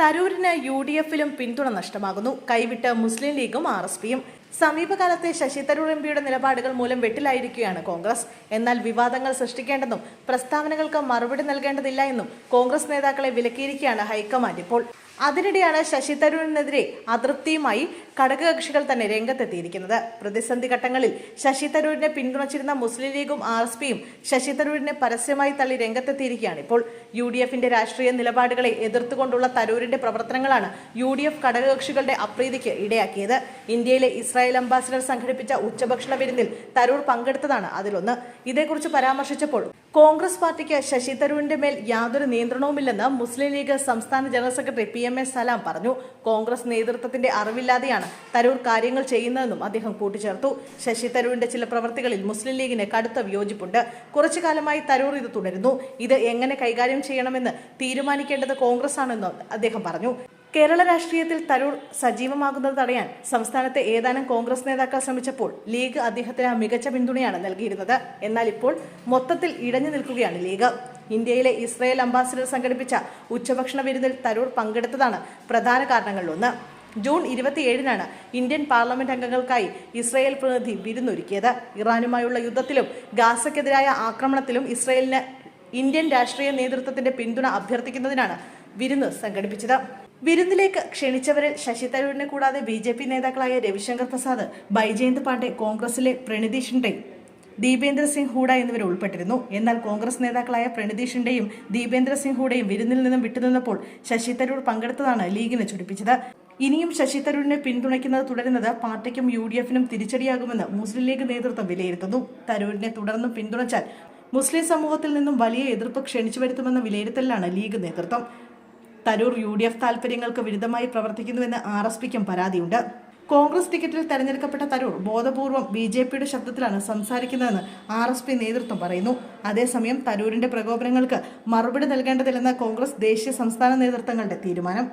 തരൂരിന് U D എഫിലും പിന്തുണ നഷ്ടമാകുന്നു. കൈവിട്ട് മുസ്ലിം ലീഗും ആർ എസ് പിയും. സമീപകാലത്തെ ശശി തരൂർ എം പിയുടെ നിലപാടുകൾ മൂലം വെട്ടിലായിരിക്കുകയാണ് കോൺഗ്രസ്. എന്നാൽ വിവാദങ്ങൾ സൃഷ്ടിക്കേണ്ടെന്നും പ്രസ്താവനകൾക്ക് മറുപടി നൽകേണ്ടതില്ല എന്നും കോൺഗ്രസ് നേതാക്കളെ വിലക്കിയിരിക്കുകയാണ് ഹൈക്കമാൻഡ് ഇപ്പോൾ. അതിനിടെയാണ് ശശി തരൂരിനെതിരെ അതൃപ്തിയുമായി ഘടകകക്ഷികൾ തന്നെ രംഗത്തെത്തിയിരിക്കുന്നത്. പ്രതിസന്ധി ഘട്ടങ്ങളിൽ ശശി തരൂരിനെ പിന്തുണച്ചിരുന്ന മുസ്ലിം ലീഗും ആർ എസ് പിയും ശശി തരൂരിനെ പരസ്യമായി തള്ളി രംഗത്തെത്തിയിരിക്കുകയാണ്. ഇപ്പോൾ യു ഡി എഫിന്റെ രാഷ്ട്രീയ നിലപാടുകളെ എതിർത്തുകൊണ്ടുള്ള തരൂരിന്റെ പ്രവർത്തനങ്ങളാണ് യു ഡി എഫ് ഘടകകക്ഷികളുടെ അപ്രീതിക്ക് ഇടയാക്കിയത്. ഇന്ത്യയിലെ ഇസ്രായേൽ അംബാസിഡർ സംഘടിപ്പിച്ച ഉച്ചഭക്ഷണ വിരുന്നിൽ തരൂർ പങ്കെടുത്തതാണ് അതിലൊന്ന്. ഇതേക്കുറിച്ച് പരാമർശിച്ചപ്പോൾ കോൺഗ്രസ് പാർട്ടിക്ക് ശശി തരൂരിന്റെ മേൽ യാതൊരു നിയന്ത്രണവുമില്ലെന്ന് മുസ്ലിം ലീഗ് സംസ്ഥാന general secretary P M S Salam പറഞ്ഞു. കോൺഗ്രസ് നേതൃത്വത്തിന്റെ അറിവില്ലാതെയാണ് തരൂർ കാര്യങ്ങൾ ചെയ്യുന്നതെന്നും അദ്ദേഹം കൂട്ടിച്ചേർത്തു. ശശി തരൂരിന്റെ ചില പ്രവർത്തികളിൽ മുസ്ലിം ലീഗിന് കടുത്ത വിയോജിപ്പുണ്ട്. കുറച്ചു കാലമായി തരൂർ ഇത് തുടരുന്നു. ഇത് എങ്ങനെ കൈകാര്യം ചെയ്യണമെന്ന് തീരുമാനിക്കേണ്ടത് കോൺഗ്രസ് ആണെന്നും അദ്ദേഹം പറഞ്ഞു. കേരള രാഷ്ട്രീയത്തിൽ തരൂർ സജീവമാകുന്നത് തടയാൻ സംസ്ഥാനത്തെ ഏതാനും കോൺഗ്രസ് നേതാക്കൾ ശ്രമിച്ചപ്പോൾ ലീഗ് അദ്ദേഹത്തിന് മികച്ച പിന്തുണയാണ് നൽകിയിരുന്നത്. എന്നാൽ ഇപ്പോൾ മൊത്തത്തിൽ ഇടഞ്ഞു നിൽക്കുകയാണ് ലീഗ്. ഇന്ത്യയിലെ ഇസ്രായേൽ അംബാസിഡർ സംഘടിപ്പിച്ച ഉച്ചഭക്ഷണ വിരുന്നിൽ തരൂർ പങ്കെടുത്തതാണ് പ്രധാന കാരണങ്ങളിലൊന്ന്. ജൂൺ ഇരുപത്തിയേഴിനാണ് ഇന്ത്യൻ പാർലമെന്റ് അംഗങ്ങൾക്കായി ഇസ്രായേൽ പ്രതിനിധി വിരുന്നൊരുക്കിയത്. ഇറാനുമായുള്ള യുദ്ധത്തിലും ഗാസയ്ക്കെതിരായ ആക്രമണത്തിലും ഇസ്രായേലിന് ഇന്ത്യൻ രാഷ്ട്രീയ നേതൃത്വത്തിന്റെ പിന്തുണ അഭ്യർത്ഥിക്കുന്നതിനാണ് വിരുന്ന് സംഘടിപ്പിച്ചത്. വിരുന്നിലേക്ക് ക്ഷണിച്ചവരിൽ ശശി തരൂരിനെ കൂടാതെ ബി ജെ പി നേതാക്കളായ രവിശങ്കർ പ്രസാദ് ബൈജയന്ത് പാണ്ഡെ കോൺഗ്രസിലെ പ്രണിതി ഷിൻഡെ ദീപേന്ദ്ര സിംഗ് ഹൂഡ എന്നിവർ ഉൾപ്പെട്ടിരുന്നു. എന്നാൽ കോൺഗ്രസ് നേതാക്കളായ പ്രണിതീഷിന്റെയും ദീപേന്ദ്ര സിംഗ് ഹൂഡയും വിരുന്നിൽ നിന്നും വിട്ടുനിന്നപ്പോൾ ശശി തരൂർ പങ്കെടുത്തതാണ് ലീഗിനെ ചൊടിപ്പിച്ചത്. ഇനിയും ശശി തരൂരിനെ പിന്തുണയ്ക്കുന്നത് തുടരുന്നത് പാർട്ടിക്കും യു ഡി എഫിനും തിരിച്ചടിയാകുമെന്ന് മുസ്ലിം ലീഗ് നേതൃത്വം വിലയിരുത്തുന്നു. തരൂരിനെ തുടർന്നും പിന്തുണച്ചാൽ മുസ്ലിം സമൂഹത്തിൽ നിന്നും വലിയ എതിർപ്പ് ക്ഷണിച്ചു വരുത്തുമെന്ന വിലയിരുത്തലിലാണ് ലീഗ് നേതൃത്വം. തരൂർ യു ഡി എഫ് താൽപര്യങ്ങൾക്ക് വിരുദ്ധമായി പ്രവർത്തിക്കുന്നുവെന്ന് ആർ എസ് പിക്കും പരാതിയുണ്ട്. കോൺഗ്രസ് ടിക്കറ്റിൽ തെരഞ്ഞെടുക്കപ്പെട്ട തരൂർ ബോധപൂർവം ബി ജെ പിയുടെ ശബ്ദത്തിലാണ് സംസാരിക്കുന്നതെന്ന് ആർ എസ് പി നേതൃത്വം പറയുന്നു. അതേസമയം തരൂരിന്റെ പ്രകോപനങ്ങൾക്ക് മറുപടി നൽകേണ്ടതില്ലെന്ന് കോൺഗ്രസ് ദേശീയ സംസ്ഥാന നേതൃത്വങ്ങളുടെ തീരുമാനം.